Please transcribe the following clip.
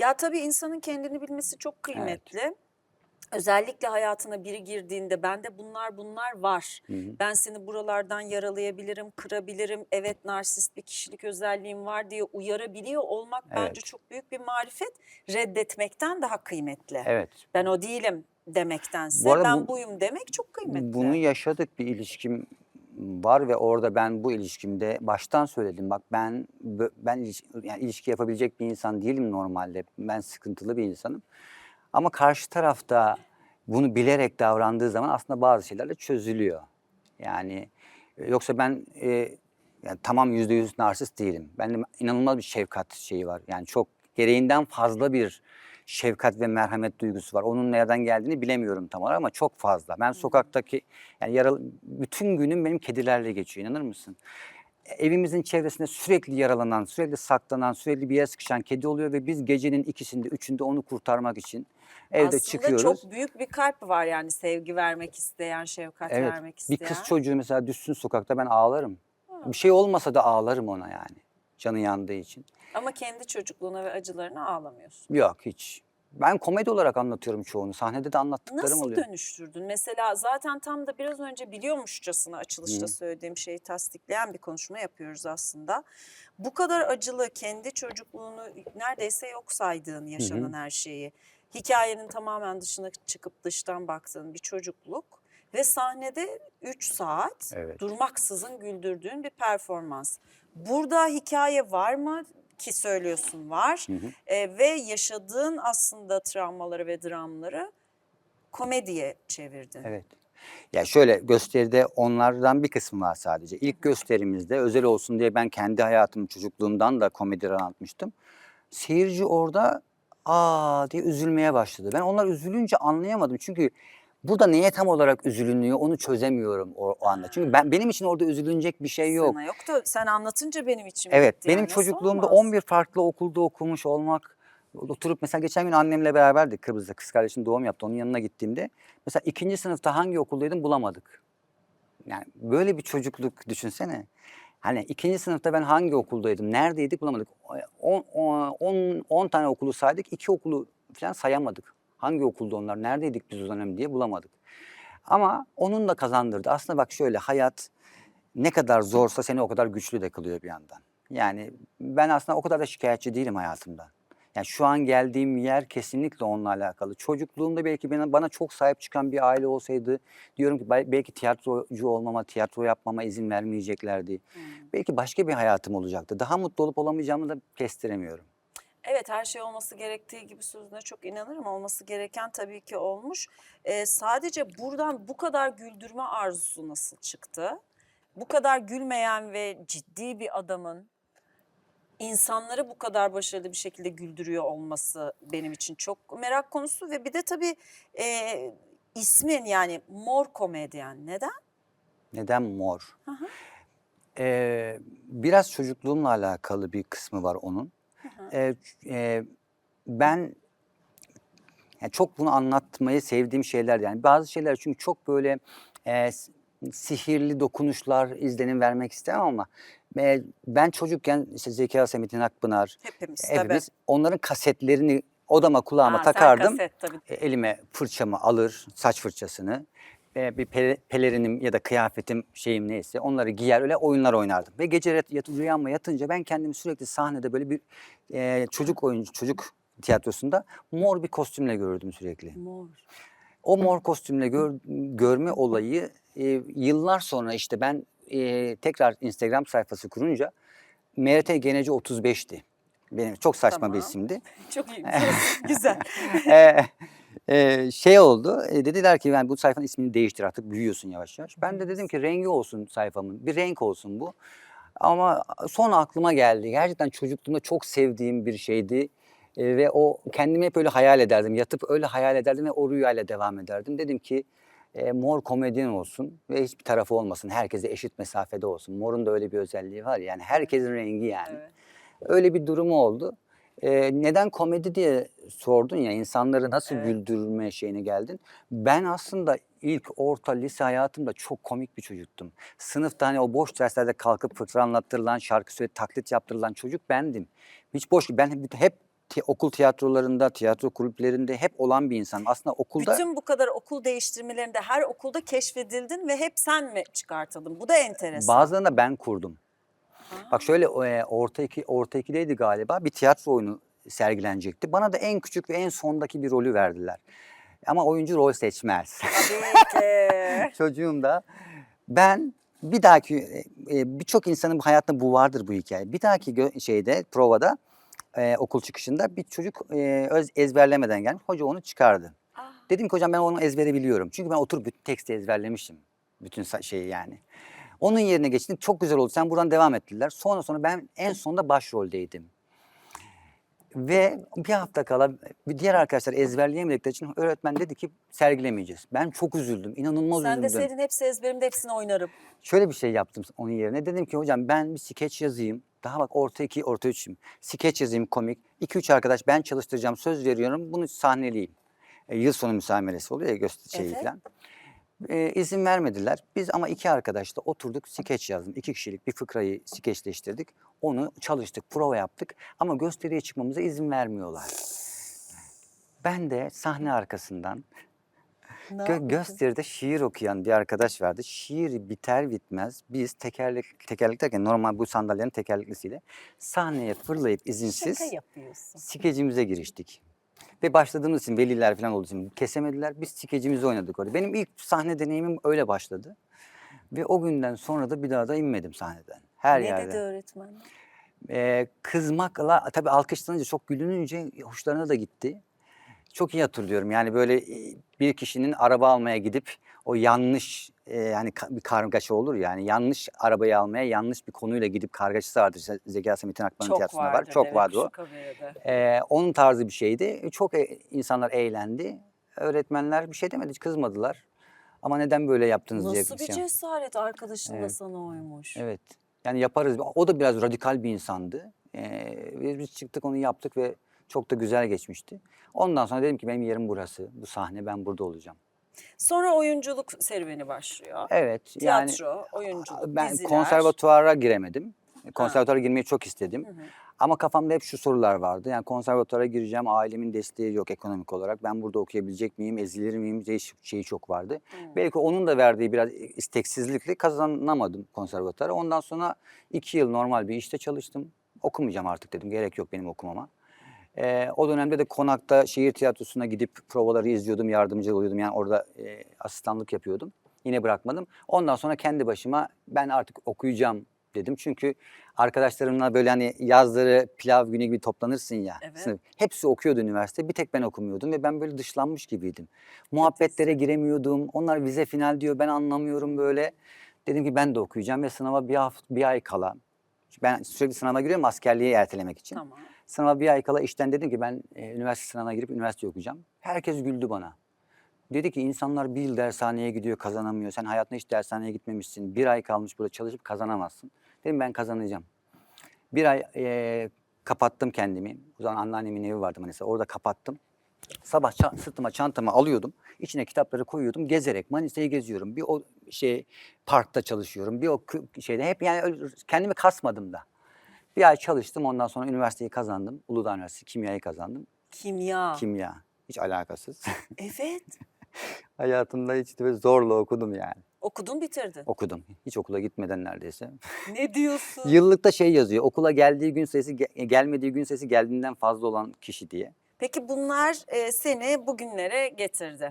Ya tabii insanın kendini bilmesi çok kıymetli. Özellikle hayatına biri girdiğinde bende bunlar bunlar var. Hı hı. Ben seni buralardan yaralayabilirim, kırabilirim. Evet narsist bir kişilik özelliğim var diye uyarabiliyor olmak bence Evet. çok büyük bir marifet. Reddetmekten daha kıymetli. Evet. Ben o değilim demektense Bu ben bu- buyum demek çok kıymetli. Bunu yaşadık bir ilişkim var ve orada ben bu ilişkimde baştan söyledim. Bak ben ben ilişki, yani ilişki yapabilecek bir insan değilim normalde. Ben sıkıntılı bir insanım. Ama karşı tarafta bunu bilerek davrandığı zaman aslında bazı şeyler de çözülüyor. Yani e, yoksa ben e, yani tamam yüzde yüz narsist değilim. Bende inanılmaz bir şefkat şeyi var. Yani çok gereğinden fazla bir şefkat ve merhamet duygusu var. Onun nereden geldiğini bilemiyorum tam olarak ama çok fazla. Ben sokaktaki yani yaralı bütün günüm benim kedilerle geçiyor inanır mısın? Evimizin çevresinde sürekli yaralanan, sürekli saklanan, sürekli bir yere sıkışan kedi oluyor ve biz gecenin ikisinde, üçünde onu kurtarmak için evde Aslında çıkıyoruz. çok büyük bir kalp var yani sevgi vermek isteyen, şefkat Evet. vermek Bir isteyen. kız çocuğu mesela düşsün sokakta ben ağlarım. Bir şey olmasa da ağlarım ona yani. Canı yandığı için. Ama kendi çocukluğuna ve acılarına ağlamıyorsun. Yok hiç. Ben komedi olarak anlatıyorum çoğunu. Sahnede de anlattıklarım Nasıl oluyor. dönüştürdün? Mesela zaten tam da biraz önce biliyormuşçasına açılışta Hı. söylediğim şeyi tasdikleyen bir konuşma yapıyoruz aslında. Bu kadar acılı kendi çocukluğunu neredeyse yok saydığın yaşanan her şeyi. Hikayenin tamamen dışına çıkıp dıştan baktığın bir çocukluk ve sahnede 3 saat Evet. durmaksızın güldürdüğün bir performans. Burada hikaye var mı ki söylüyorsun var Hı hı. E, ve yaşadığın aslında travmaları ve dramları komediye çevirdin. Evet. Ya şöyle gösteride onlardan bir kısmı var sadece. İlk gösterimizde özel olsun diye ben kendi hayatımı çocukluğumdan da komediden anlatmıştım. Seyirci orada aa diye üzülmeye başladı. Ben onlar üzülünce anlayamadım. Çünkü burada neye tam olarak üzülünüyor onu çözemiyorum o, o anda. Çünkü ben benim için orada üzülünecek bir şey yok. Sana yok da sen anlatınca benim içim Evet, gitti benim yani. Nasıl çocukluğumda olmaz? 11 farklı okulda okumuş olmak, oturup mesela geçen gün annemle beraberdik Kıbrıs'ta, kız kardeşim doğum yaptı, onun yanına gittiğimde. Mesela ikinci sınıfta hangi okuldaydım bulamadık. Yani böyle bir çocukluk düşünsene. Hani ikinci sınıfta ben hangi okuldaydım, neredeydik bulamadık. 10 tane okulu saydık, iki okulu falan sayamadık. Hangi okulda onlar, neredeydik biz o dönem diye bulamadık. Ama onun da kazandırdı. Aslında bak şöyle hayat ne kadar zorsa seni o kadar güçlü de kılıyor bir yandan. Yani ben aslında o kadar da şikayetçi değilim hayatımdan. Yani şu an geldiğim yer kesinlikle onunla alakalı. Çocukluğumda belki bana, bana çok sahip çıkan bir aile olsaydı diyorum ki bel- belki tiyatrocu olmama, tiyatro yapmama izin vermeyeceklerdi. Hmm. Belki başka bir hayatım olacaktı. Daha mutlu olup olamayacağımı da kestiremiyorum. Evet her şey olması gerektiği gibi sözüne çok inanırım. Olması gereken tabii ki olmuş. Ee, sadece buradan bu kadar güldürme arzusu nasıl çıktı? Bu kadar gülmeyen ve ciddi bir adamın insanları bu kadar başarılı bir şekilde güldürüyor olması benim için çok merak konusu. Ve bir de tabii e, ismin yani mor komedyen. Neden? Neden mor? Hı hı. Ee, biraz çocukluğumla alakalı bir kısmı var onun. Ee, e, ben yani çok bunu anlatmayı sevdiğim şeyler yani bazı şeyler çünkü çok böyle e, sihirli dokunuşlar izlenim vermek istemem ama e, ben çocukken işte Zeki Asemettin Akpınar Hepimiz, hepimiz tabii. onların kasetlerini odama kulağıma Ha, takardım. kaset tabii. E, elime fırçamı alır, saç fırçasını, e, bir pele- pelerinim ya da kıyafetim şeyim neyse onları giyer öyle oyunlar oynardım. Ve gece yat, rüyama yatınca ben kendimi sürekli sahnede böyle bir e, çocuk oyuncu, çocuk tiyatrosunda mor bir kostümle görürdüm sürekli. Mor. O mor kostümle gör- görme olayı e, yıllar sonra işte ben e, tekrar Instagram sayfası kurunca MRT Geneci 35'ti. Benim çok saçma bir Tamam. isimdi. Çok iyi. Güzel. Ee, e, şey oldu. e, dediler ki ben bu sayfanın ismini değiştir artık büyüyorsun yavaş yavaş. Ben de dedim ki rengi olsun sayfamın. Bir renk olsun bu. Ama sonra aklıma geldi. Gerçekten çocukluğumda çok sevdiğim bir şeydi. E, ve o kendimi hep öyle hayal ederdim. Yatıp öyle hayal ederdim ve o rüyayla devam ederdim. Dedim ki e, mor komedyen olsun ve hiçbir tarafı olmasın. Herkese eşit mesafede olsun. Morun da öyle bir özelliği var. Yani herkesin rengi yani. Evet. Öyle bir durumu oldu. Ee, neden komedi diye sordun ya insanları nasıl Evet. güldürme şeyine geldin. Ben aslında ilk orta lise hayatımda çok komik bir çocuktum. Sınıfta hani o boş derslerde kalkıp fıkra anlattırılan, şarkı söyleyip taklit yaptırılan çocuk bendim. Hiç boş ben hep- ti- okul tiyatrolarında, tiyatro kulüplerinde hep olan bir insan. Aslında okulda Bütün bu kadar okul değiştirmelerinde her okulda keşfedildin ve hep sen mi çıkartıldın? Bu da enteresan. bazılarını ben kurdum. Bak şöyle e, orta iki orta ikideydi galiba bir tiyatro oyunu sergilenecekti. Bana da en küçük ve en sondaki bir rolü verdiler. Ama oyuncu rol seçmez. Çocuğum da ben bir dahaki e, e, birçok insanın hayatta bu vardır bu hikaye. Bir dahaki şeyde provada e, okul çıkışında bir çocuk e, öz ezberlemeden gelmiş. Hoca onu çıkardı. Ah, Dedim ki hocam ben onu ezbere biliyorum. Çünkü ben oturup bütün teksti ezberlemişim. Bütün şeyi yani. Onun yerine geçtim. Çok güzel oldu. Sen buradan devam ettiler. Sonra sonra ben en sonunda başroldeydim. Ve bir hafta kala bir diğer arkadaşlar ezberleyemedikleri için öğretmen dedi ki sergilemeyeceğiz. Ben çok üzüldüm. İnanılmaz sen üzüldüm. deseydin hepsi ezberimde hepsini oynarım. Şöyle bir şey yaptım onun yerine. Dedim ki hocam ben bir skeç yazayım. Daha bak orta iki, orta üçüm. Skeç yazayım komik. İki üç arkadaş ben çalıştıracağım söz veriyorum. Bunu sahneleyeyim. E, yıl sonu müsameresi oluyor ya göster şeyi Evet. falan. E, izin vermediler. Biz ama iki arkadaşla oturduk skeç yazdım. İki kişilik bir fıkrayı skeçleştirdik. Onu çalıştık, prova yaptık. Ama gösteriye çıkmamıza izin vermiyorlar. Ben de sahne arkasından Ne Gö- gösteride şiir okuyan bir arkadaş vardı. Şiir biter bitmez biz tekerlek tekerlek derken normal bu sandalyenin tekerleklisiyle sahneye fırlayıp izinsiz skecimize giriştik. Ve başladığımız için veliler falan olduğu için kesemediler. Biz skecimizi oynadık orada. Benim ilk sahne deneyimim öyle başladı. Ve o günden sonra da bir daha da inmedim sahneden. Her ne yerde. dedi öğretmen? Ee, kızmakla tabii alkışlanınca çok gülününce hoşlarına da gitti. Çok iyi hatırlıyorum. Yani böyle e, bir kişinin araba almaya gidip o yanlış e, yani ka- bir kargaşa olur ya, yani yanlış arabayı almaya yanlış bir konuyla gidip kargaşası vardır. İşte Zeki Metin Akman'ın tiyatrosunda var. Çok evet, vardı o. Ee, onun tarzı bir şeydi. Çok e- insanlar eğlendi. Öğretmenler bir şey demedi, hiç kızmadılar. Ama neden böyle yaptınız diye. Nasıl bir şey- cesaret arkadaşın da Evet. sana oymuş. Evet. Yani yaparız. O da biraz radikal bir insandı. Ee, biz çıktık onu yaptık ve çok da güzel geçmişti. Ondan sonra dedim ki benim yerim burası. Bu sahne ben burada olacağım. Sonra oyunculuk serüveni başlıyor. Evet. Yani Tiyatro, oyunculuk, ben diziler. konservatuara giremedim. Konservatuara girmeyi çok istedim. Hı hı. Ama kafamda hep şu sorular vardı. Yani konservatuara gireceğim, ailemin desteği yok ekonomik olarak. Ben burada okuyabilecek miyim, ezilir miyim diye şeyi çok vardı. Hı. Belki onun da verdiği biraz isteksizlikle kazanamadım konservatuara. Ondan sonra iki yıl normal bir işte çalıştım. Okumayacağım artık dedim, gerek yok benim okumama. Ee, o dönemde de konakta şehir tiyatrosuna gidip provaları izliyordum, yardımcı oluyordum. Yani orada e, asistanlık yapıyordum. Yine bırakmadım. Ondan sonra kendi başıma ben artık okuyacağım dedim. Çünkü arkadaşlarımla böyle hani yazları pilav günü gibi toplanırsın ya. Evet. sınıf. Hepsi okuyordu üniversite. Bir tek ben okumuyordum ve ben böyle dışlanmış gibiydim. Muhabbetlere giremiyordum. Onlar vize final diyor. Ben anlamıyorum böyle. Dedim ki ben de okuyacağım ve sınava bir hafta, bir ay kala. Ben sürekli sınava giriyorum askerliği ertelemek için. Tamam. Sınava bir ay kala işten dedim ki ben e, üniversite sınavına girip üniversite okuyacağım. Herkes güldü bana. Dedi ki insanlar bir yıl dershaneye gidiyor kazanamıyor. Sen hayatında hiç dershaneye gitmemişsin. Bir ay kalmış burada çalışıp kazanamazsın. Dedim ben kazanacağım. Bir ay e, kapattım kendimi. O zaman anneannemin evi vardı Manisa. Orada kapattım. Sabah ça- sırtıma çantamı alıyordum. İçine kitapları koyuyordum. Gezerek Manisa'yı geziyorum. Bir o şey parkta çalışıyorum. Bir o şeyde hep yani öyle kendimi kasmadım da. Bir ay çalıştım. Ondan sonra üniversiteyi kazandım. Uludağ Üniversitesi kimyayı kazandım. Kimya. Kimya. Hiç alakasız. Evet. Hayatımda hiç böyle zorla okudum yani. Okudun bitirdin. Okudum. Hiç okula gitmeden neredeyse. Ne diyorsun? Yıllıkta şey yazıyor. Okula geldiği gün sayısı ge- gelmediği gün sayısı geldiğinden fazla olan kişi diye. Peki bunlar seni bugünlere getirdi.